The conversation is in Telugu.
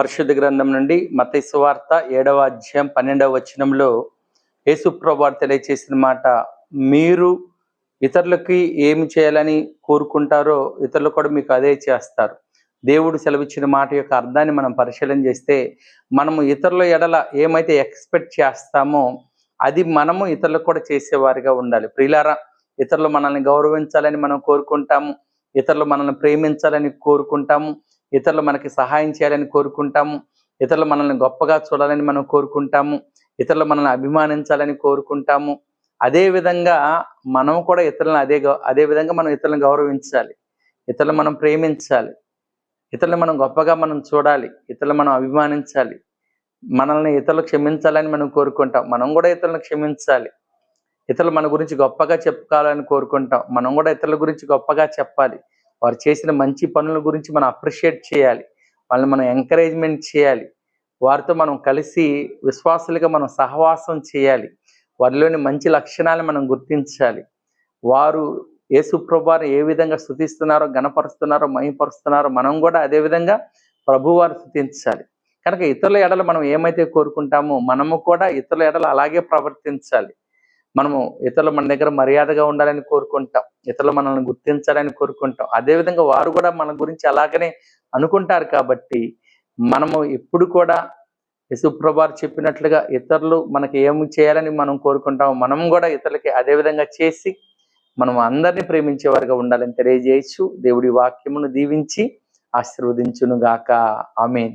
పరిశుద్ధ గ్రంథం నుండి మతైసు వార్త ఏడవ అధ్యాయం పన్నెండవ వచనంలో యేసుప్రభు తెలియచేసిన మాట మీరు ఇతరులకి ఏమి చేయాలని కోరుకుంటారో ఇతరులు కూడా మీకు అదే చేస్తారు. దేవుడు సెలవిచ్చిన మాట యొక్క అర్థాన్ని మనం పరిశీలన చేస్తే మనము ఇతరుల ఎడల ఏమైతే ఎక్స్పెక్ట్ చేస్తామో అది మనము ఇతరులకు కూడా చేసేవారిగా ఉండాలి. ప్రియులారా ఇతరులు మనల్ని గౌరవించాలని మనం కోరుకుంటాము ఇతరులు మనల్ని ప్రేమించాలని కోరుకుంటాము ఇతరులు మనకి సహాయం చేయాలని కోరుకుంటాము. ఇతరులు మనల్ని గొప్పగా చూడాలని మనం కోరుకుంటాము. ఇతరులు మనల్ని అభిమానించాలని కోరుకుంటాము. అదేవిధంగా మనం కూడా ఇతరులను అదే గౌ- అదే విధంగా మనం ఇతరులను గౌరవించాలి. ఇతరులను మనం ప్రేమించాలి. ఇతరులను మనం గొప్పగా మనం చూడాలి. ఇతరులను మనం అభిమానించాలి. మనల్ని ఇతరులు క్షమించాలని మనం కోరుకుంటాం. మనం కూడా ఇతరులను క్షమించాలి. ఇతరులు మన గురించి గొప్పగా చెప్పుకోవాలని కోరుకుంటాం. మనం కూడా ఇతరుల గురించి గొప్పగా చెప్పాలి. వారు చేసిన మంచి పనుల గురించి మనం అప్రిషియేట్ చేయాలి. వాళ్ళని మనం ఎంకరేజ్మెంట్ చేయాలి. వారితో మనం కలిసి విశ్వాసులుగా మనం సహవాసం చేయాలి. వారిలోని మంచి లక్షణాలను మనం గుర్తించాలి. వారు యేసు ప్రభువారు ఏ విధంగా స్థుతిస్తున్నారో గణపరుస్తున్నారో మహిపరుస్తున్నారో మనం కూడా అదే విధంగా ప్రభువారు స్థుతించాలి. కనుక ఇతరుల ఎడలు మనం ఏమైతే కోరుకుంటామో మనము కూడా ఇతరుల ఎడలు అలాగే ప్రవర్తించాలి. మనము ఇతరులు మన దగ్గర మర్యాదగా ఉండాలని కోరుకుంటాం ఇతరులు మనల్ని గుర్తించాలని కోరుకుంటాం. అదే విధంగా వారు కూడా మన గురించి అలాగనే అనుకుంటారు కాబట్టి మనము ఎప్పుడు కూడా యశుప్రభారు చెప్పినట్లుగా ఇతరులు మనకి ఏమి చేయాలని మనం కోరుకుంటాము మనం కూడా ఇతరులకి అదే విధంగా చేసి మనం అందరినీ ప్రేమించేవారుగా ఉండాలని తెలియజేయచ్చు. దేవుడి వాక్యమును దీవించి ఆశీర్వదించును గాక ఆమెన్.